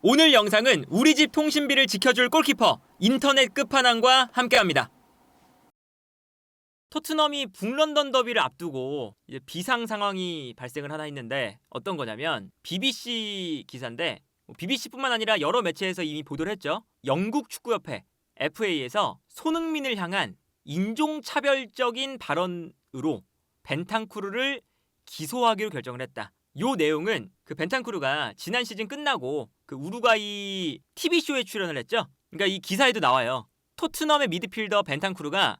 오늘 영상은 우리 집 통신비를 지켜줄 골키퍼 인터넷 끝판왕과 함께합니다. 토트넘이 북런던 더비를 앞두고 이제 비상 상황이 발생을 하나 했는데 어떤 거냐면 BBC 기사인데 뭐 BBC뿐만 아니라 여러 매체에서 이미 보도를 했죠. 영국 축구협회 FA에서 손흥민을 향한 인종차별적인 발언으로 벤탄쿠르를 기소하기로 결정을 했다. 요 내용은 그 벤탄쿠르가 지난 시즌 끝나고 그 우루과이 TV 쇼에 출연을 했죠. 그러니까 이 기사에도 나와요. 토트넘의 미드필더 벤탄쿠르가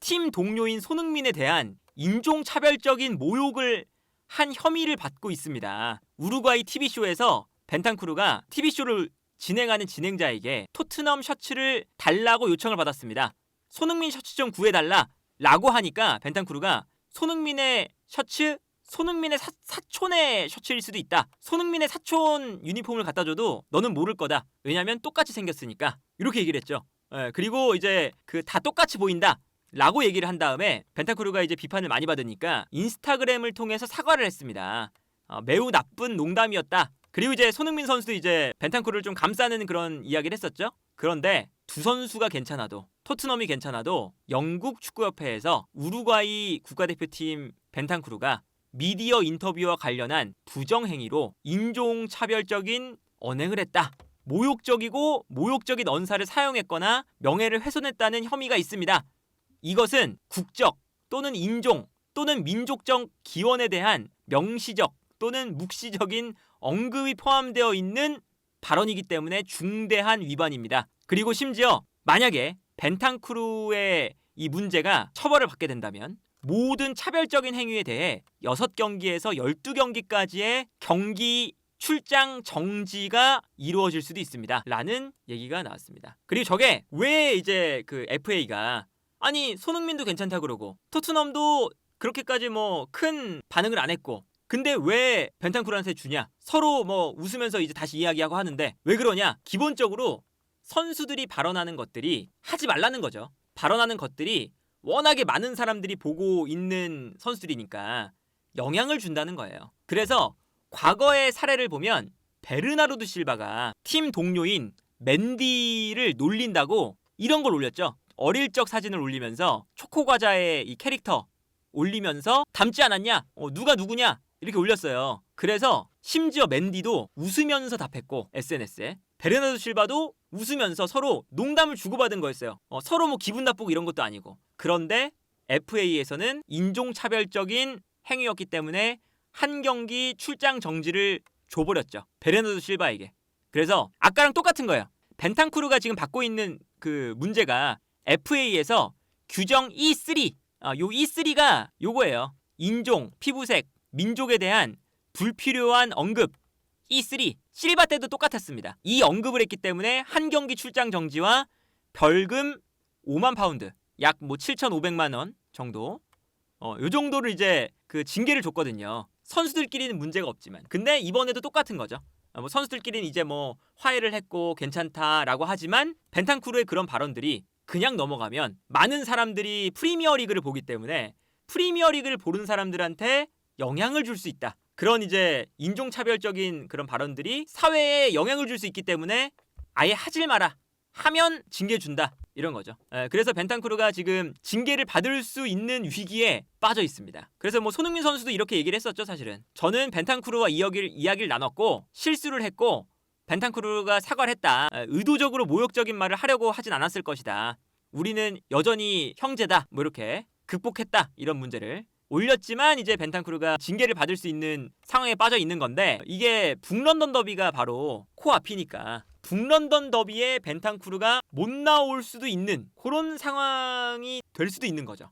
팀 동료인 손흥민에 대한 인종차별적인 모욕을 한 혐의를 받고 있습니다. 우루과이 TV 쇼에서 벤탄쿠르가 TV 쇼를 진행하는 진행자에게 토트넘 셔츠를 달라고 요청을 받았습니다. 손흥민 셔츠 좀 구해달라 라고 하니까 벤탄쿠르가 손흥민의 셔츠 손흥민의 사, 사촌의 셔츠일 수도 있다. 손흥민의 사촌 유니폼을 갖다 줘도 너는 모를 거다. 왜냐면 똑같이 생겼으니까. 이렇게 얘기를 했죠. 예, 그리고 이제 그 다 똑같이 보인다. 라고 얘기를 한 다음에 벤타쿠르가 이제 비판을 많이 받으니까 인스타그램을 통해서 사과를 했습니다. 어, 매우 나쁜 농담이었다. 그리고 이제 손흥민 선수도 이제 벤탄쿠르를 좀 감싸는 그런 이야기를 했었죠. 그런데 두 선수가 괜찮아도 토트넘이 괜찮아도 영국 축구협회에서 우루과이 국가대표팀 벤탄쿠르가 미디어 인터뷰와 관련한 부정 행위로 인종차별적인 언행을 했다. 모욕적이고 모욕적인 언사를 사용했거나 명예를 훼손했다는 혐의가 있습니다. 이것은 국적 또는 인종 또는 민족적 기원에 대한 명시적 또는 묵시적인 언급이 포함되어 있는 발언이기 때문에 중대한 위반입니다. 그리고 심지어 만약에 벤탄크루의 이 문제가 처벌을 받게 된다면 모든 차별적인 행위에 대해 6경기에서 12경기까지의 경기 출장 정지가 이루어질 수도 있습니다. 라는 얘기가 나왔습니다. 그리고 저게 왜 이제 그 FA가 아니 손흥민도 괜찮다 그러고 토트넘도 그렇게까지 뭐 큰 반응을 안 했고 근데 왜 벤탄쿠르한테 주냐? 서로 뭐 웃으면서 이제 다시 이야기하고 하는데 왜 그러냐? 기본적으로 선수들이 발언하는 것들이 하지 말라는 거죠. 발언하는 것들이 워낙에 많은 사람들이 보고 있는 선수들이니까 영향을 준다는 거예요. 그래서 과거의 사례를 보면 베르나르도 실바가 팀 동료인 맨디를 놀린다고 이런 걸 올렸죠. 어릴 적 사진을 올리면서 초코 과자의 이 캐릭터 올리면서 닮지 않았냐? 어, 누가 누구냐? 이렇게 올렸어요. 그래서 심지어 맨디도 웃으면서 답했고 SNS에 베르나르도 실바도 웃으면서 서로 농담을 주고받은 거였어요. 어, 서로 뭐 기분 나쁘고 이런 것도 아니고. 그런데 FA에서는 인종차별적인 행위였기 때문에 한 경기 출장 정지를 줘버렸죠. 베르나르도 실바에게. 그래서 아까랑 똑같은 거예요. 벤탄쿠르가 지금 받고 있는 그 문제가 FA에서 규정 E3, 아, 요 E3가 요거예요. 인종, 피부색, 민족에 대한 불필요한 언급 E3 실바 때도 똑같았습니다. 이 언급을 했기 때문에 한 경기 출장 정지와 벌금 5만 파운드 약 뭐 7,500만 원 정도 어, 요 정도를 이제 그 징계를 줬거든요. 선수들끼리는 문제가 없지만 근데 이번에도 똑같은 거죠. 어, 뭐 선수들끼리는 이제 뭐 화해를 했고 괜찮다라고 하지만 벤탄쿠르의 그런 발언들이 그냥 넘어가면 많은 사람들이 프리미어 리그를 보기 때문에 프리미어 리그를 보는 사람들한테 영향을 줄 수 있다. 그런 이제 인종차별적인 그런 발언들이 사회에 영향을 줄 수 있기 때문에 아예 하질 마라. 하면 징계 준다. 이런 거죠. 에, 그래서 벤탄쿠르가 지금 징계를 받을 수 있는 위기에 빠져 있습니다. 그래서 뭐 손흥민 선수도 이렇게 얘기를 했었죠, 사실은. 저는 벤탄쿠르와 이야기를, 이야기를 나눴고 실수를 했고 벤탄쿠르가 사과를 했다. 에, 의도적으로 모욕적인 말을 하려고 하진 않았을 것이다. 우리는 여전히 형제다. 뭐 이렇게 극복했다. 이런 문제를. 올렸지만 이제 벤탄쿠르가 징계를 받을 수 있는 상황에 빠져 있는 건데 이게 북런던 더비가 바로 코앞이니까 북런던 더비에 벤탄쿠르가 못 나올 수도 있는 그런 상황이 될 수도 있는 거죠.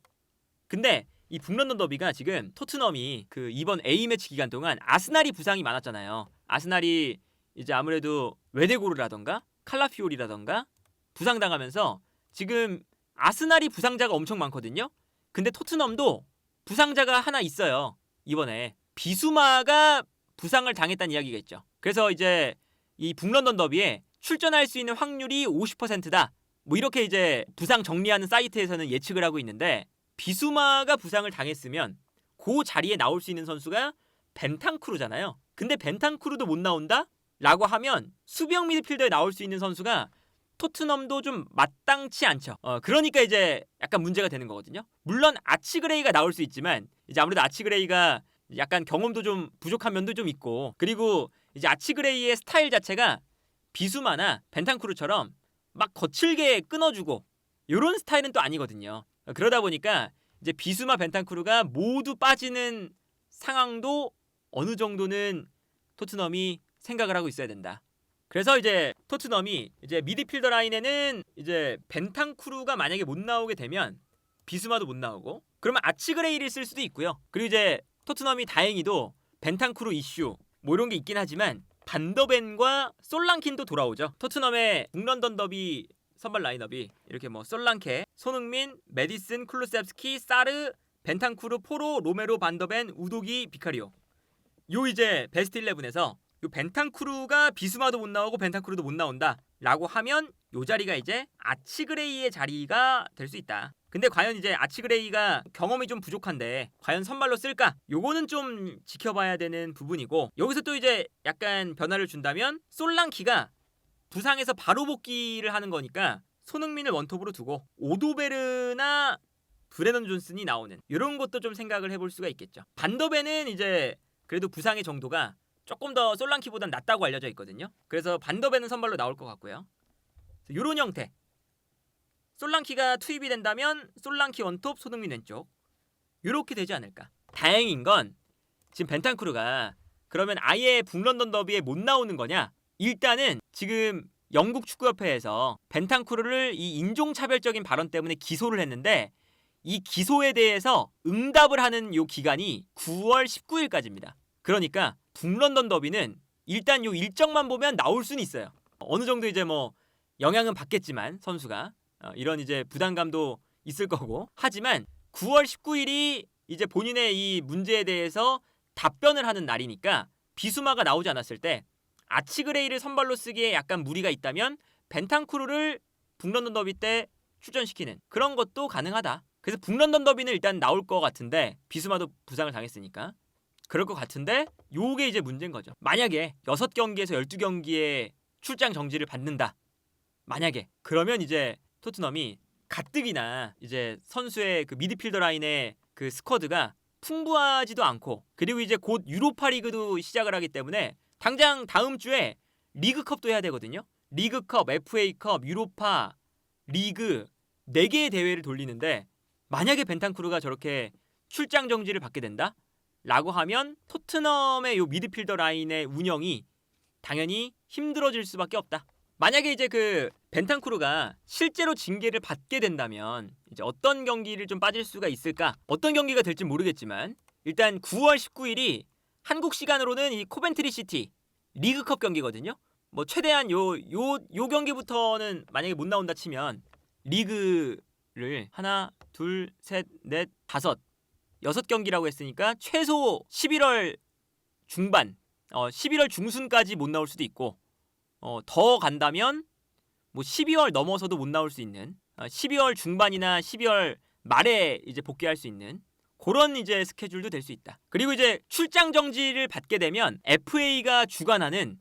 근데 이 북런던 더비가 지금 토트넘이 그 이번 A 매치 기간 동안 아스날이 부상이 많았잖아요. 아스날이 이제 아무래도 웨데고르라던가 칼라피올이라던가 부상당하면서 지금 아스날이 부상자가 엄청 많거든요. 근데 토트넘도 부상자가 하나 있어요. 이번에 비수마가 부상을 당했다는 이야기가 있죠. 그래서 이제 이 북런던 더비에 출전할 수 있는 확률이 50%다. 뭐 이렇게 이제 부상 정리하는 사이트에서는 예측을 하고 있는데 비수마가 부상을 당했으면 그 자리에 나올 수 있는 선수가 벤탄쿠르잖아요. 근데 벤탄쿠르도 못 나온다? 라고 하면 수비형 미드필더에 나올 수 있는 선수가 토트넘도 좀 마땅치 않죠. 어, 그러니까 이제 약간 문제가 되는 거거든요. 물론 아치그레이가 나올 수 있지만 이제 아무래도 아치그레이가 약간 경험도 좀 부족한 면도 좀 있고 그리고 이제 아치그레이의 스타일 자체가 비수마나 벤탄쿠르처럼 막 거칠게 끊어주고 이런 스타일은 또 아니거든요. 그러다 보니까 이제 비수마 벤탄쿠르가 모두 빠지는 상황도 어느 정도는 토트넘이 생각을 하고 있어야 된다. 그래서 이제 토트넘이 이제 미드필더 라인에는 이제 벤탄쿠르가 만약에 못 나오게 되면 비수마도 못 나오고 그러면 아치그레이를 쓸 수도 있고요. 그리고 이제 토트넘이 다행히도 벤탄쿠르 이슈 뭐 이런 게 있긴 하지만 반더벤과 솔랑킨도 돌아오죠. 토트넘의 북런던 더비 선발 라인업이 이렇게 뭐 솔랑케, 손흥민, 메디슨, 쿨루셉스키, 사르, 벤탄쿠르, 포로, 로메로, 반더벤, 우도기, 비카리오. 요 이제 베스트 11에서 요 벤탄쿠르가 비수마도 못 나오고 벤탄쿠르도 못 나온다라고 하면 요 자리가 이제 아치그레이의 자리가 될 수 있다. 근데 과연 이제 아치그레이가 경험이 좀 부족한데 과연 선발로 쓸까? 요거는 좀 지켜봐야 되는 부분이고 여기서 또 이제 약간 변화를 준다면 솔랑키가 부상에서 바로 복귀를 하는 거니까 손흥민을 원톱으로 두고 오도베르나 브레넌 존슨이 나오는 이런 것도 좀 생각을 해볼 수가 있겠죠. 반더벤은 이제 그래도 부상의 정도가 조금 더 솔랑키보단 낫다고 알려져 있거든요. 그래서 반더벤은 선발로 나올 것 같고요. 이런 형태. 솔랑키가 투입이 된다면 솔랑키 원톱, 손흥민 왼쪽. 이렇게 되지 않을까. 다행인 건 지금 벤탄쿠르가 그러면 아예 북런던 더비에 못 나오는 거냐? 일단은 지금 영국 축구협회에서 벤탄쿠르를 이 인종차별적인 발언 때문에 기소를 했는데 이 기소에 대해서 응답을 하는 요 기간이 9월 19일까지입니다. 그러니까 북런던 더비는 일단 요 일정만 보면 나올 수는 있어요. 어느 정도 이제 뭐 영향은 받겠지만 선수가 어, 이런 이제 부담감도 있을 거고 하지만 9월 19일이 이제 본인의 이 문제에 대해서 답변을 하는 날이니까 비수마가 나오지 않았을 때 아치그레이를 선발로 쓰기에 약간 무리가 있다면 벤탄쿠르를 북런던 더비 때 출전시키는 그런 것도 가능하다. 그래서 북런던 더비는 일단 나올 것 같은데 비수마도 부상을 당했으니까 그럴 것 같은데 요게 이제 문제인 거죠. 만약에 6경기에서 12경기에 출장 정지를 받는다. 만약에 그러면 이제 토트넘이 가뜩이나 이제 선수의 그 미드필더 라인의 그 스쿼드가 풍부하지도 않고 그리고 이제 곧 유로파 리그도 시작을 하기 때문에 당장 다음 주에 리그컵도 해야 되거든요. 리그컵, FA컵, 유로파, 리그 4개의 대회를 돌리는데 만약에 벤탄쿠르가 저렇게 출장 정지를 받게 된다? 라고 하면 토트넘의 요 미드필더 라인의 운영이 당연히 힘들어질 수밖에 없다. 만약에 이제 그 벤탄쿠르가 실제로 징계를 받게 된다면 이제 어떤 경기를 좀 빠질 수가 있을까? 어떤 경기가 될지 모르겠지만 일단 9월 19일이 한국 시간으로는 이 코벤트리 시티 리그컵 경기거든요. 뭐 최대한 요 요 요 경기부터는 만약에 못 나온다 치면 리그를 하나, 둘, 셋, 넷, 다섯 여섯 경기라고 했으니까 최소 11월 중반, 어 11월 중순까지 못 나올 수도 있고 어, 더 간다면 뭐 12월 넘어서도 못 나올 수 있는 어, 12월 중반이나 12월 말에 이제 복귀할 수 있는 그런 이제 스케줄도 될 수 있다. 그리고 이제 출장 정지를 받게 되면 FA가 주관하는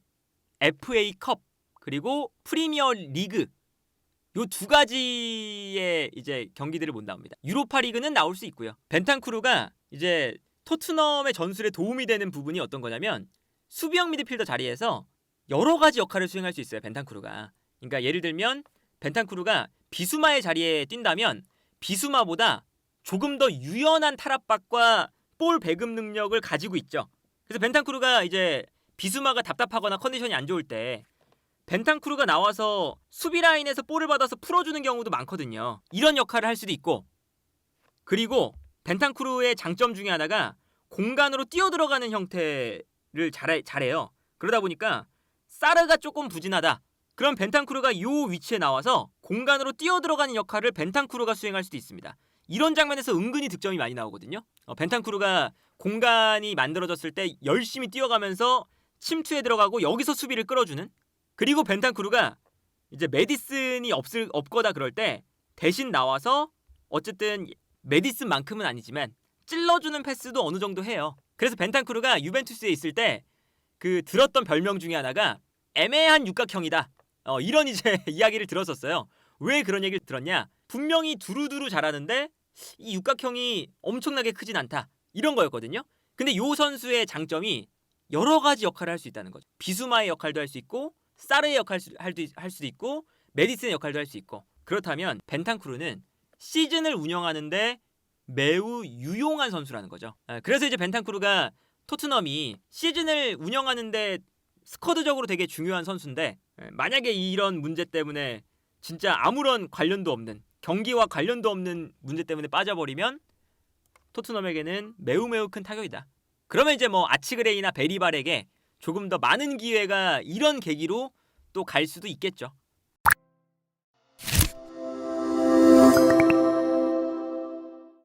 FA컵 그리고 프리미어 리그 요 두 가지의 이제 경기들을 못 나옵니다. 유로파 리그는 나올 수 있고요. 벤탄쿠르가 이제 토트넘의 전술에 도움이 되는 부분이 어떤 거냐면 수비형 미드필더 자리에서 여러 가지 역할을 수행할 수 있어요. 벤탄쿠르가. 그러니까 예를 들면 벤탄쿠르가 비수마의 자리에 뛴다면 비수마보다 조금 더 유연한 탈압박과 볼 배급 능력을 가지고 있죠. 그래서 벤탄쿠르가 이제 비수마가 답답하거나 컨디션이 안 좋을 때 벤탄쿠르가 나와서 수비 라인에서 볼을 받아서 풀어주는 경우도 많거든요. 이런 역할을 할 수도 있고 그리고 벤탄쿠르의 장점 중에 하나가 공간으로 뛰어 들어가는 형태를 잘해, 잘해요. 그러다 보니까 사르가 조금 부진하다. 그럼 벤탄쿠르가 요 위치에 나와서 공간으로 뛰어 들어가는 역할을 벤탄쿠르가 수행할 수도 있습니다. 이런 장면에서 은근히 득점이 많이 나오거든요. 어, 벤탄쿠르가 공간이 만들어졌을 때 열심히 뛰어가면서 침투에 들어가고 여기서 수비를 끌어주는 그리고 벤탄쿠르가 이제 메디슨이 없을 없거나 그럴 때 대신 나와서 어쨌든 메디슨만큼은 아니지만 찔러주는 패스도 어느 정도 해요. 그래서 벤탄쿠르가 유벤투스에 있을 때 그 들었던 별명 중에 하나가 애매한 육각형이다. 어, 이런 이제 이야기를 들었었어요. 왜 그런 얘기를 들었냐? 분명히 두루두루 잘하는데 이 육각형이 엄청나게 크진 않다. 이런 거였거든요. 근데 요 선수의 장점이 여러 가지 역할을 할 수 있다는 거죠. 비수마의 역할도 할 수 있고 사르의 역할을 할 수도 있고 메디슨의 역할도 할 수 있고 그렇다면 벤탄쿠르는 시즌을 운영하는데 매우 유용한 선수라는 거죠. 아, 그래서 이제 벤탄쿠르가 토트넘이 시즌을 운영하는데 스쿼드적으로 되게 중요한 선수인데 예, 만약에 이런 문제 때문에 진짜 아무런 관련도 없는 경기와 관련도 없는 문제 때문에 빠져버리면 토트넘에게는 매우 매우 큰 타격이다. 그러면 이제 뭐 아치그레이나 베리발에게 조금 더 많은 기회가 이런 계기로 또 갈 수도 있겠죠.